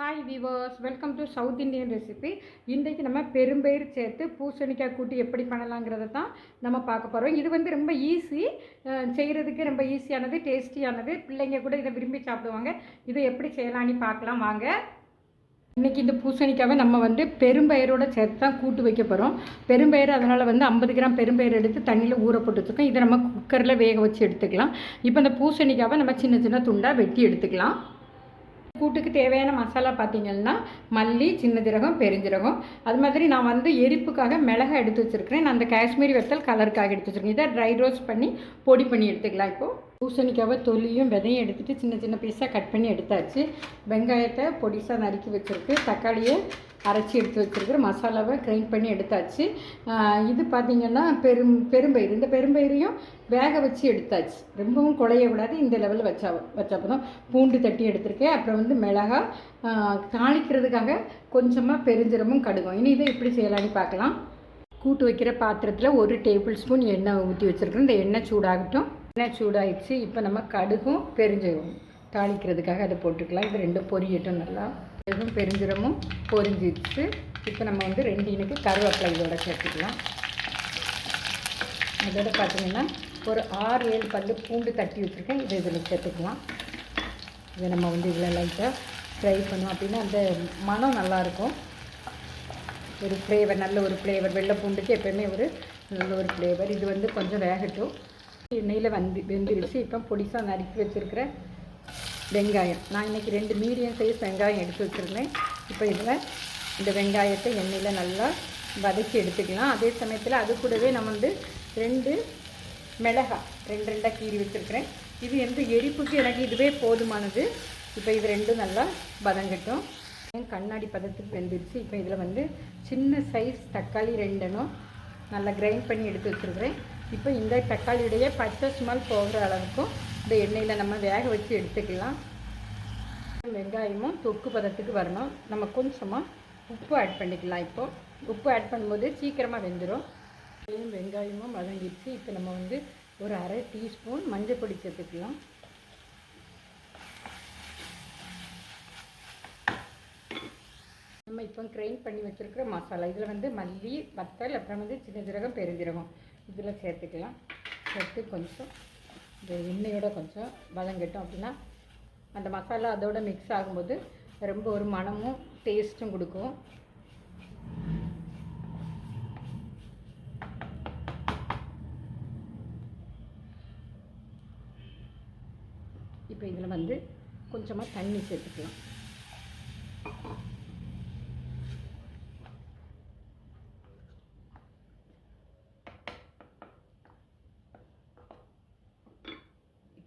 Hi viewers welcome to South Indian recipe இன்றைக்கு நம்ம பெரும்பயிர் சேர்த்து பூசணிக்காய் கூட்டி எப்படி பண்ணலாங்கிறத தான் நம்ம பார்க்க போகிறோம் இது வந்து ரொம்ப ஈஸி செய்கிறதுக்கு ரொம்ப ஈஸியானது டேஸ்டியானது பிள்ளைங்க கூட இதை விரும்பி சாப்பிடுவாங்க. இதை எப்படி செய்யலாம்னு பார்க்கலாம் வாங்க. இன்றைக்கி இந்த பூசணிக்காவை நம்ம வந்து பெரும்பயிரோட சேர்த்து தான் கூட்டு வைக்க போகிறோம் பெரும்பயிறு அதனால் வந்து ஐம்பது கிராம் பெரும்பயிறு எடுத்து தண்ணியில் ஊற போட்டு வச்சுருக்கோம் இதை நம்ம குக்கரில் வேக வச்சு எடுத்துக்கலாம். இப்போ இந்த பூசணிக்காவை நம்ம சின்ன சின்ன துண்டாக வெட்டி எடுத்துக்கலாம். கூட்டுக்கு தேவையான மசாலா பார்த்தீங்கன்னா மல்லி சின்ன ஜீரகம் பெருஞ்சீரகம். அது மாதிரி நான் வந்து எரிப்புக்காக மிளகா எடுத்து வச்சுருக்கிறேன். நான் அந்த காஷ்மீரி வெத்தல் கலருக்காக எடுத்து வச்சுருக்கேன். இதை ட்ரை ரோஸ்ட் பண்ணி பொடி பண்ணி எடுத்துக்கலாம் இப்போது பூசணிக்காவை தொலியும் விதையும் எடுத்துகிட்டு சின்ன சின்ன பீஸாக கட் பண்ணி எடுத்தாச்சு. வெங்காயத்தை பொடிசாக நறுக்கி வச்சுருக்கு. தக்காளியை அரைச்சி எடுத்து வச்சுருக்கிற மசாலாவை கிரைண்ட் பண்ணி எடுத்தாச்சு. இது பார்த்திங்கன்னா பெரும் பெரும்பயிறு. இந்த பெரும்பயிரையும் வேக வச்சு எடுத்தாச்சு. ரொம்பவும் குழைய விடாது. இந்த லெவலில் வச்சா வச்சப்போ தான் பூண்டு தட்டி எடுத்திருக்கேன். அப்புறம் வந்து மிளகா. தாளிக்கிறதுக்காக கொஞ்சமாக பெருஞ்சீரமும் கடுகும். இனி இதை எப்படி செய்யலாம்னு பார்க்கலாம். கூட்டு வைக்கிற பாத்திரத்தில் ஒரு டேபிள் ஸ்பூன் எண்ணெய் ஊற்றி வச்சுருக்கேன் இந்த எண்ணெய் சூடாகட்டும். எண்ணெய் சூடாயிடுச்சு. இப்போ நம்ம கடுகும் பெருஞ்சீரகம் தாளிக்கிறதுக்காக அதை போட்டுக்கலாம். இது ரெண்டும் பொரியட்டும் நல்லா. கடுகும் பெருஞ்சீரமும் பொரிஞ்சிடுச்சு. இப்போ நம்ம வந்து ரெண்டு இனுக்கு கருவேப்பிலை இதோட சேர்த்துக்கலாம். அதோட பார்த்தீங்கன்னா ஒரு ஆறு ஏழு பல்லு பூண்டு தட்டி வச்சுருக்கேன். இதை இதில் சேர்த்துக்கலாம். இதை நம்ம வந்து இதில் லைட்டாக ஃப்ரை பண்ணோம் அப்படின்னா அந்த மனம் நல்லாயிருக்கும் ஒரு ஃப்ளேவர் நல்ல ஒரு ஃப்ளேவர் வெள்ளை பூண்டுக்கு எப்போயுமே ஒரு நல்ல ஒரு ஃப்ளேவர் இது வந்து கொஞ்சம் வேகட்டும். எண்ணெயில் வந்து வெந்துருச்சு. இப்போ பொடிசாக நறுக்கி வச்சுருக்கிற வெங்காயம். நான் இன்றைக்கி ரெண்டு மீடியம் சைஸ் வெங்காயம் எடுத்து வச்சுருந்தேன். இப்போ இதில் இந்த வெங்காயத்தை எண்ணெயில் நல்லா வதக்கி எடுத்துக்கலாம். அதே சமயத்தில் அது கூடவே நம்ம வந்து ரெண்டு மிளகாய் ரெண்டு ரெண்டாக கீறி வச்சுருக்கிறேன். இது எந்த எரிப்புக்கு எனக்கு இதுவே போதுமானது. இப்போ இது ரெண்டும் நல்லா வதங்கட்டும். கண்ணாடி பதத்துக்கு வெந்துருச்சு. இப்போ இதில் வந்து சின்ன சைஸ் தக்காளி ரெண்டனும் நல்லா கிரைண்ட் பண்ணி எடுத்து வச்சுருக்கிறேன். இப்போ இந்த தக்காளியுடைய பச்சை ஸ்மெல் போகிற அளவுக்கும் இந்த எண்ணெயில் நம்ம வேக வச்சு எடுத்துக்கலாம். வெங்காயமும் தொக்கு பதத்துக்கு வரணும். நம்ம கொஞ்சமாக உப்பு ஆட் பண்ணிக்கலாம் இப்போது உப்பு ஆட் பண்ணும்போது சீக்கிரமாக வெந்துடும் வெங்காயமும் வதங்கிடுச்சு. இப்போ நம்ம வந்து ஒரு அரை டீஸ்பூன் மஞ்சள் பொடி சேர்த்துக்கலாம். நம்ம இப்போ கிரைண்ட் பண்ணி வச்சுருக்கிற மசாலா. இதில் வந்து மல்லி வத்தல் அப்புறம் வந்து சின்ன ஜீரகம் பெருஞ்சீரகம். இதில் சேர்த்துக்கலாம். சேர்த்து கொஞ்சம் இந்த எண்ணெயோட கொஞ்சம் வதங்கட்டும் அப்படின்னா அந்த மசாலா அதோட மிக்ஸ் ஆகும்போது ரொம்ப ஒரு மணமும் டேஸ்ட்டும் கொடுக்கும். இப்போ இதில் வந்து கொஞ்சமாக தண்ணி சேர்த்துக்கலாம்.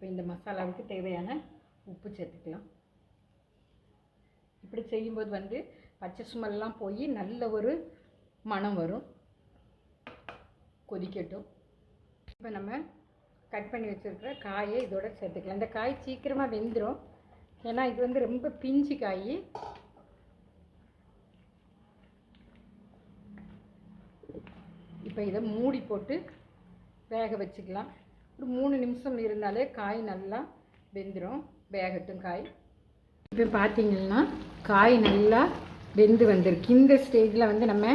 இப்போ இந்த மசாலாவுக்கு தேவையான உப்பு சேர்த்துக்கலாம். இப்படி செய்யும்போது வந்து பச்சை சுமெல்லாம் போய் நல்ல ஒரு மணம் வரும். கொதிக்கட்டும். இப்போ நம்ம கட் பண்ணி வச்சுருக்கிற காயை இதோட சேர்த்துக்கலாம். இந்த காய் சீக்கிரமாக வெந்துடும் ஏன்னா இது வந்து ரொம்ப பிஞ்சு காய். இப்போ இதை மூடி போட்டு வேக வச்சுக்கலாம். ஒரு மூணு நிமிஷம் இருந்தாலே காய் நல்லா வெந்துடும் வேகட்டும் காய். இப்போ பார்த்தீங்கன்னா காய் நல்லா வெந்து வந்திருக்கு. இந்த ஸ்டேஜில் வந்து நம்ம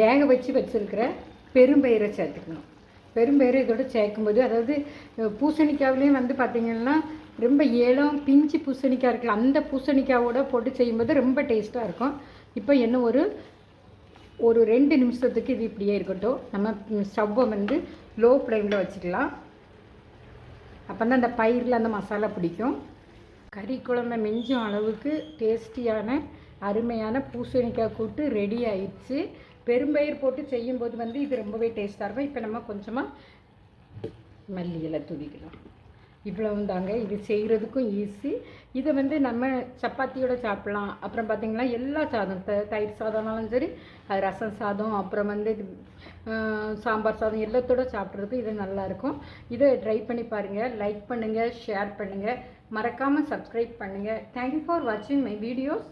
வேக வச்சு வச்சுருக்கிற பெரும்பயிரை சேர்த்துக்கணும். பெரும்பயிரை இதோட சேர்க்கும்போது அதாவது பூசணிக்காவிலையும் வந்து பார்த்திங்கன்னா ரொம்ப ஏலம் பிஞ்சு பூசணிக்காய் இருக்குல்ல அந்த பூசணிக்காவோட போட்டு செய்யும்போது ரொம்ப டேஸ்ட்டாக இருக்கும். இப்போ என்ன ஒரு ஒரு ரெண்டு நிமிஷத்துக்கு இது இப்படியே இருக்கட்டும். நம்ம ஸ்டவ்வை வந்து லோ ஃப்ளேமில் வச்சுக்கலாம். அப்போ தான் அந்த பயிரில் அந்த மசாலா பிடிக்கும். கறி குழம்பை மிஞ்சும் அளவுக்கு டேஸ்டியான அருமையான பூசணிக்காய் கூட்டு ரெடி ஆயிடுச்சு. பெரும்பயிர் போட்டு செய்யும்போது வந்து இது ரொம்பவே டேஸ்ட்டாக இருக்கும். இப்போ நம்ம கொஞ்சமாக மல்லி இலை துதிக்கலாம் இவ்வளவு தாங்க. இது செய்கிறதுக்கும் ஈஸி இதை வந்து நம்ம சப்பாத்தியோட சாப்பிட்லாம். அப்புறம் பார்த்திங்கன்னா எல்லா சாதம் த தயிர் சாதம்னாலும் சரி அது ரசம் சாதம் அப்புறம் வந்து சாம்பார் சாதம் எல்லாத்தோட சாப்பிட்றதுக்கும் இது நல்லாயிருக்கும் இதை ட்ரை பண்ணி பாருங்கள் லைக் பண்ணுங்கள் ஷேர் பண்ணுங்கள் மறக்காமல் சப்ஸ்கிரைப் பண்ணுங்கள் தேங்க்யூ ஃபார் வாட்சிங் மை வீடியோஸ்